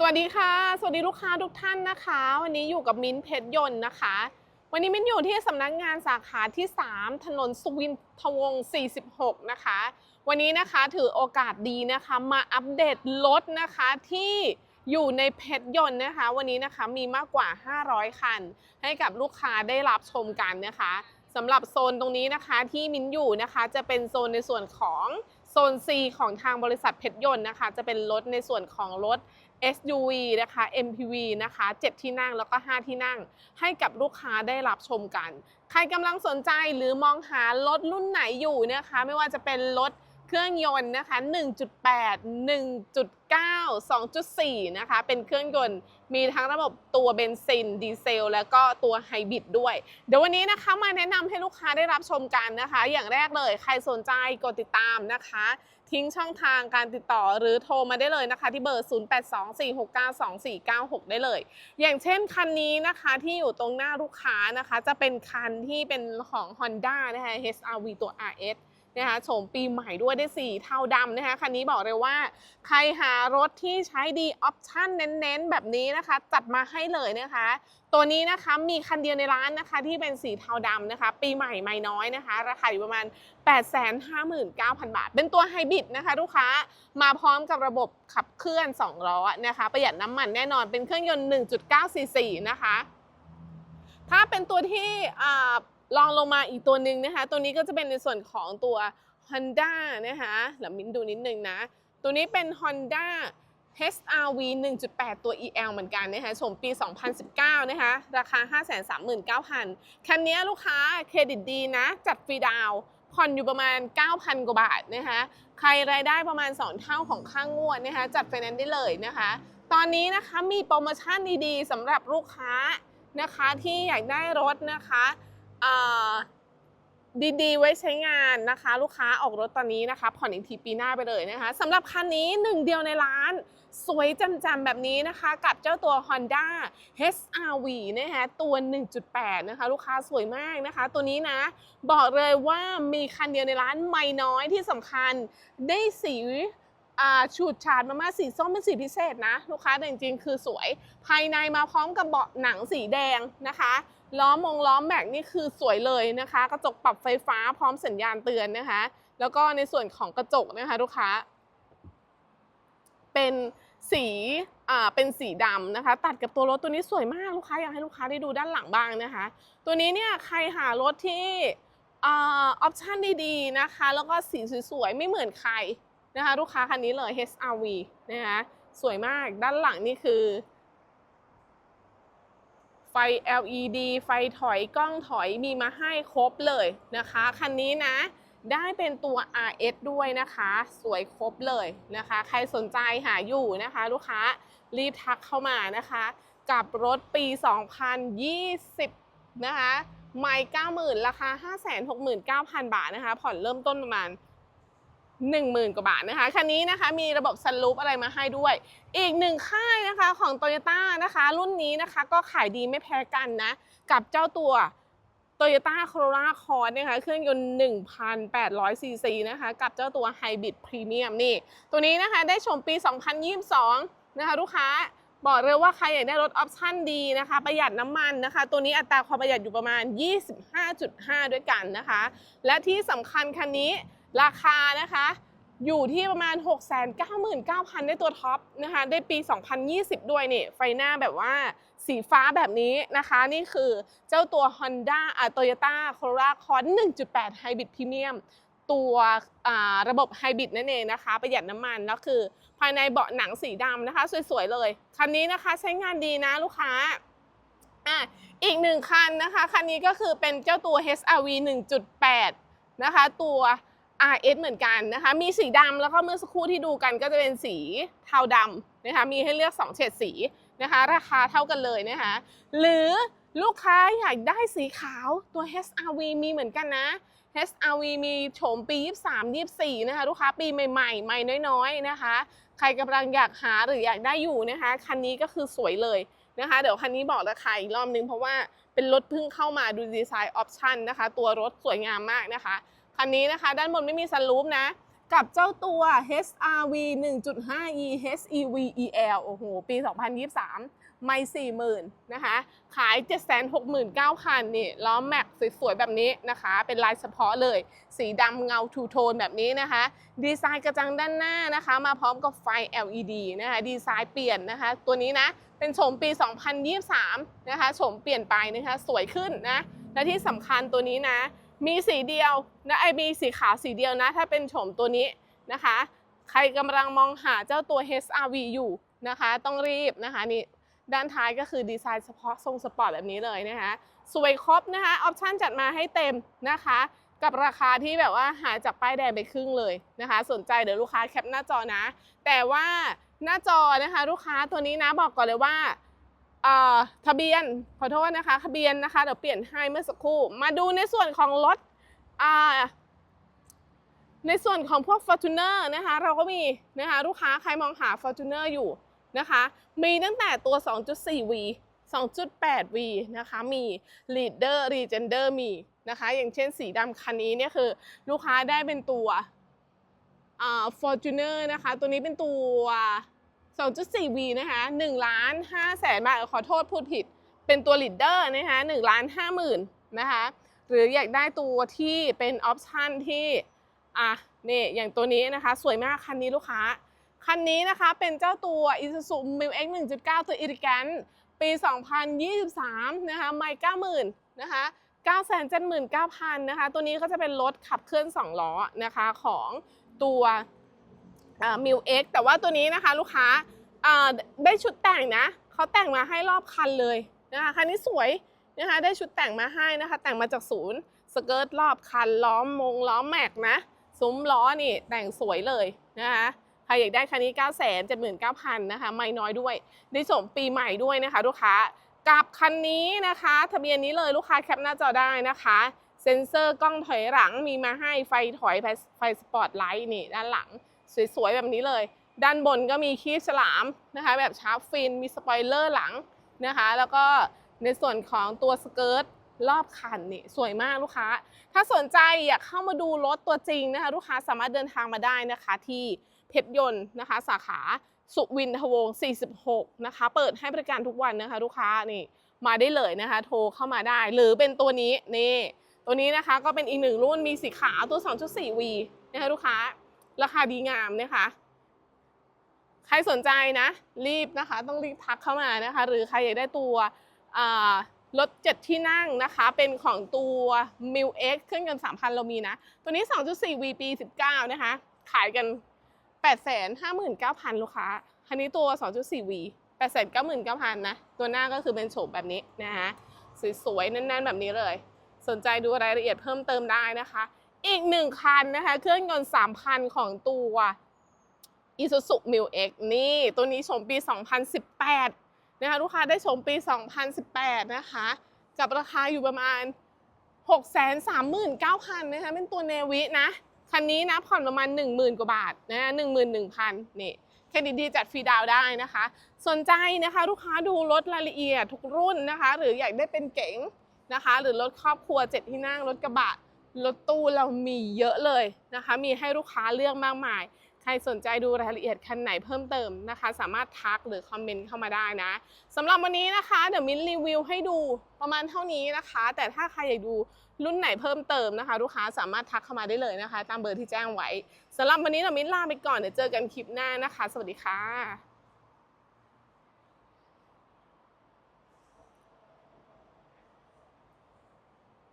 สวัสดีค่ะ สวัสดีลูกค้าทุกท่านนะคะ วันนี้อยู่กับมิ้นท์เพชรยนต์นะคะ วันนี้มิ้นท์อยู่ที่สำนักงานสาขาที่ 3 ถนนสุวินทวงศ์46 นะคะ วันนี้นะคะถือโอกาสดีนะคะ มาอัปเดตรถนะคะที่อยู่ในเพชรยนต์นะคะ วันนี้นะคะมีมากกว่า 500 คัน ให้กับลูกค้าได้รับชมกันนะคะสำหรับโซนตรงนี้นะคะที่มิ้นท์อยู่นะคะจะเป็นโซนในส่วนของโซน C ของทางบริษัทเพชรยนต์นะคะ จะเป็นรถในส่วนของรถ SUV นะคะ MPV นะคะ 7 ที่นั่งแล้วก็ 5 ที่นั่ง ให้กับลูกค้าได้รับชมกัน ใครกำลังสนใจหรือมองหารถรุ่นไหนอยู่นะคะ ไม่ว่าจะเป็นรถ เครื่องยนต์นะคะ 1.8 1.9 2.4 นะคะ เป็นเครื่องยนต์ มีทั้งระบบตัวเบนซิน ดีเซล แล้วก็ตัวไฮบริดด้วย เดี๋ยววันนี้นะคะมาแนะนำให้ลูกค้าได้รับชมกันนะคะ อย่างแรกเลย ใครสนใจกดติดตามนะคะ ทิ้งช่องทางการติดต่อหรือโทรมาได้เลยนะคะ ที่เบอร์ 0824692496 ได้เลย อย่างเช่นคันนี้นะคะที่อยู่ตรงหน้าลูกค้านะคะ จะเป็นคันที่เป็นของ Honda นะคะ HRV ตัว RS นะคะโฉมปีใหม่ด้วยได้สีเทาดำนะคะคันนี้บอกเลยว่า ใครหารถที่ใช้ดีออปชั่นเน้นๆ แบบนี้นะคะ จัดมาให้เลยนะคะ ตัวนี้นะคะมีคันเดียวในร้านนะคะที่เป็นสีเทาดำนะคะ ปีใหม่ไม่น้อยนะคะ ราคาอยู่ประมาณ 859,000 บาท เป็นตัวไฮบริดนะคะลูกค้ามาพร้อมกับระบบขับเคลื่อน2ล้อนะคะ ประหยัดน้ำมันแน่นอนเป็นเครื่องยนต์ 1.9ซีซีนะคะ ถ้าเป็นตัวที่ ลองลงมาอีกตัวหนึ่งนะคะ ตัวนี้ก็จะเป็นในส่วนของตัว Honda นะคะเดี๋ยวมิ้นดูนิดนึงนะ ตัวนี้เป็น Honda HRV 1.8 ตัว EL เหมือนกันนะคะชมปี 2019 นะคะ ราคา 539,000 คันนี้ลูกค้าเครดิตดีนะ จัดฟรีดาวน์ผ่อนอยู่ประมาณ 9,000 กว่าบาทนะคะ ใครรายได้ประมาณ 2 เท่าของค่างวดนะคะ จัดไฟแนนซ์ได้เลยนะคะ ตอนนี้นะคะมีโปรโมชั่นดีๆสำหรับลูกค้านะคะที่อยากได้รถนะคะ ดีๆ ไว้ใช้งานนะคะ ลูกค้าออกรถตอนนี้นะคะผ่อนอีกทีปีหน้าไปเลยนะคะสำหรับคันนี้หนึ่งเดียวในร้าน สวยจำๆแบบนี้นะคะ กับเจ้าตัว Honda HRV นะคะตัว 1.8 นะคะ ลูกค้าสวยมากนะคะ ตัวนี้นะ บอกเลยว่ามีคันเดียวในร้านไม่น้อยที่สำคัญได้สี ฉูดฉาดมากๆสีส้มเป็นสีพิเศษนะ ลูกค้าแต่จริงๆคือสวย ภายในมาพร้อมกับเบาะหนังสีแดงนะคะล้อมงล้อมแม็กนี่คือสวยเลยนะคะ กระจกปรับไฟฟ้าพร้อมสัญญาณเตือนนะคะ แล้วก็ในส่วนของกระจกนะคะลูกค้า เป็นสีอ่าเป็นสีดำนะคะ ตัดกับตัวรถตัวนี้สวยมากลูกค้าอยากให้ลูกค้าได้ดูด้านหลังบ้างนะคะ ตัวนี้เนี่ยใครหารถที่ออปชันดีๆนะคะ แล้วก็สีสวยๆไม่เหมือนใคร นะคะลูกค้าคันนี้เลย HRV นะคะสวยมากด้านหลังนี่คือ ไฟ LED ไฟถอยกล้องถอยมีมาให้ครบเลยนะคะ คันนี้นะได้เป็นตัว RS ด้วยนะคะ สวยครบเลยนะคะ ใครสนใจหาอยู่นะคะ ลูกค้ารีบทักเข้ามานะคะ กับรถปี 2020 นะคะ ไม่90,000 ราคา 569,000 บาทนะคะ ผ่อนเริ่มต้นประมาณ 10,000 กว่าบาทนะคะ คันนี้นะคะมีระบบซันรูปอะไรมาให้ด้วย อีกหนึ่งค่ายนะคะของ t o y ยต้นะคะ รุ่นนี้นะคะก็ขายดีไม่แพ้กันนะ กับเจ้าตัว Toyota Corolla Cross นะคะเครื่องยนต์1,800ซีซีนะคะกับเจ้าตัว Hybrid Premium นี่ ตัวนี้นะคะได้ชมปี 2022 นะคะลูกค้าบอกเลยว่าใครอยากได้รถออปชั่นดีนะคะ ประหยัดน้ำมันนะคะ ตัวนี้อัตราความประหยัดอยู่ประมาณ 25.5 ด้วยกันนะคะ และที่สำคัญคันนี้ ราคานะคะอยู่ที่ประมาณ 699,000 ได้ตัวท็อปนะคะได้ปี 2020 ด้วยนี่ไฟหน้าแบบว่าสีฟ้าแบบนี้นะคะ นี่คือเจ้าตัว Honda อ่า Toyota Corolla Cross 1.8 Hybrid Premium ตัวระบบไฮบริดนั่นเองนะคะ ประหยัดน้ำมันแล้วคือภายในเบาะหนังสีดำนะคะ สวย ๆ เลย คันนี้นะคะใช้งานดีนะลูกค้าอะอีกหนึ่งคันนะคะ คันนี้ก็คือเป็นเจ้าตัว HRV 1.8 นะคะ ตัว RS เหมือนกันนะคะ มีสีดำแล้วก็เมื่อสักครู่ที่ดูกันก็จะเป็นสีเทาดำนะคะ มีให้เลือก 2 เฉดสีนะคะ ราคาเท่ากันเลยนะคะ หรือลูกค้าอยากได้สีขาวตัว HRV มีเหมือนกันนะ HRV มีโฉมปี 23 24 นะคะ ลูกค้าปีใหม่ๆ ใหม่น้อยๆ นะคะ ใครกำลังอยากหาหรืออยากได้อยู่นะคะ คันนี้ก็คือสวยเลยนะคะ เดี๋ยวคันนี้บอกราคาอีกรอบนึงเพราะว่าเป็นรถเพิ่งเข้ามาดูดีไซน์ออปชันนะคะ ตัวรถสวยงามมากนะคะ คันนี้นะคะด้านบนไม่มีซันรูฟนะ กับเจ้าตัว HRV 1.5E HEV EL โอ้โห ปี 2023 ไม่ 40,000 นะคะ ขาย 769,000นี่ล้อแม็กสวยๆ แบบนี้นะคะ เป็นลายเฉพาะเลย สีดำเงาทูโทนแบบนี้นะคะ ดีไซน์กระจังด้านหน้านะคะ มาพร้อมกับไฟ LED นะคะ ดีไซน์เปลี่ยนนะคะ ตัวนี้นะ เป็นโฉมปี 2023 นะคะโฉมเปลี่ยนไปนะคะ สวยขึ้นนะ และที่สำคัญตัวนี้นะ มีสีเดียวนะไอมีสีขาวสีเดียวนะ ถ้าเป็นโฉมตัวนี้นะคะ ใครกำลังมองหาเจ้าตัว HRV อยู่นะคะ ต้องรีบนะคะนี่ด้านท้ายก็คือดีไซน์เฉพาะทรงสปอร์ตแบบนี้เลยนะคะสวยครบนะคะออปชั่นจัดมาให้เต็มนะคะ กับราคาที่แบบว่าหาจากป้ายแดงไปครึ่งเลยนะคะ สนใจเดี๋ยวลูกค้าแคปหน้าจอนะ แต่ว่าหน้าจอนะคะ ลูกค้าตัวนี้นะบอกก่อนเลยว่า ทะเบียนขอโทษนะคะ ทะเบียนนะคะเดี๋ยวเปลี่ยนให้เมื่อสักครู่ มาดูในส่วนของรถในส่วนของพวก Fortuner นะคะ เราก็มีนะคะ ลูกค้าใครมองหา Fortuner อยู่นะคะ มีตั้งแต่ตัว 2.4V 2.8V นะคะ มี Leader Legender มีนะคะ อย่างเช่นสีดำคันนี้เนี่ยคือ ลูกค้าได้เป็นตัวอ่า Fortuner นะคะ ตัวนี้เป็นตัว 2.4V นะคะ1ล้าน5แสนบาทขอโทษพูดผิด เป็นตัว leader นะคะ1ล้าน5หมื่นนะคะหรืออยากได้ตัวที่เป็นออปชันที่อะนี่อย่างตัวนี้นะคะ สวยมากคันนี้ลูกค้า คันนี้นะคะเป็นเจ้าตัว Isuzu m i l X 1.9 ตัว Elegant ปี 2023 นะคะไม่90,000นะคะ979,000นะคะ ตัวนี้ก็จะเป็นรถขับเคลื่อน 2 ล้อนะคะของตัว มิวเอ็กแต่ว่าตัวนี้นะคะลูกค้าได้ชุดแต่งนะเขาแต่งมาให้รอบคันเลยนะคะคันนี้สวยนะคะได้ชุดแต่งมาให้นะคะ แต่งมาจากศูนย์สเกิร์ตรอบคันล้อมมงล้อมแม็กนะซุ้มล้อนี่แต่งสวยเลยนะคะใครอยากได้คันนี้ 9 7 9 0 0 0นะคะไม่น้อยด้วยได้ส่งปีใหม่ด้วยนะคะลูกค้ากับคันนี้นะคะ ทะเบียนนี้เลยลูกค้าแคปหน้าจอได้นะคะ เซ็นเซอร์กล้องถอยหลังมีมาให้ไฟถอยไฟสปอตไลท์นี่ด้านหลัง สวยๆ แบบนี้เลย ด้านบนก็มีคีบฉลามนะคะแบบชาร์ปฟินมีสปอยเลอร์หลังนะคะ แล้วก็ในส่วนของตัวสเกิร์ตรอบคันนี่สวยมากลูกค้า ถ้าสนใจอยากเข้ามาดูรถตัวจริงนะคะ ลูกค้าสามารถเดินทางมาได้นะคะที่เพชรยนต์นะคะ สาขาสุวินทวงศ์46 นะคะ เปิดให้บริการทุกวันนะคะ ลูกค้านี่มาได้เลยนะคะ โทรเข้ามาได้ หรือเป็นตัวนี้นี่ตัวนี้นะคะก็เป็นอีกหนึ่งรุ่นมีสีขาวตัว 2.4V นะคะลูกค้า ราคาดีงามนะคะใครสนใจนะ รีบนะคะ ต้องรีบทักเข้ามานะคะ หรือใครอยากได้ตัวรถเจ็ดที่นั่งนะคะ เป็นของตัว m i l X เครื่องยนต์3,000 เรามีนะ ตัวนี้ 2.4V ปี19 นะคะ ขายกัน 859,000 ลูกค้า คันนี้ตัว 2.4V 899,000 นะ ตัวหน้าก็คือเป็นโฉมแบบนี้นะคะสวยๆแน่นๆ แบบนี้เลย สนใจดูรายละเอียดเพิ่มเติมได้นะคะ อีกหนึ่งคันนะคะ เครื่องยนต์ 3,000 ของตัว Isuzu m i l X นี่ ตัวนี้ชมปี 2018 นะคะ ลูกค้าได้ชมปี 2018 นะคะ กับราคาอยู่ประมาณ 639,000นะคะ เป็นตัวเนวินะ คันนี้นะผ่อนประมาณ 10,000 กว่าบาทนะ11,000นี่เครดิตดีจัดฟรีดาวได้นะคะ สนใจนะคะลูกค้าดูรถรายละเอียดทุกรุ่นนะคะ หรืออยากได้เป็นเก๋งนะคะ หรือรถครอบครัวเจ็ดที่นั่งรถกระบะ รถตู้เรามีเยอะเลยนะคะ มีให้ลูกค้าเลือกมากมาย ใครสนใจดูรายละเอียดคันไหนเพิ่มเติมนะคะ สามารถทักหรือคอมเมนต์เข้ามาได้นะสำหรับวันนี้นะคะเดี๋ยวมิ้นรีวิวให้ดูประมาณเท่านี้นะคะ แต่ถ้าใครอยากดูรุ่นไหนเพิ่มเติมนะคะ ลูกค้าสามารถทักเข้ามาได้เลยนะคะ ตามเบอร์ที่แจ้งไว้สำหรับวันนี้เรามิ้นลาไปก่อนเดี๋ยวเจอกันคลิปหน้านะคะ สวัสดีค่ะ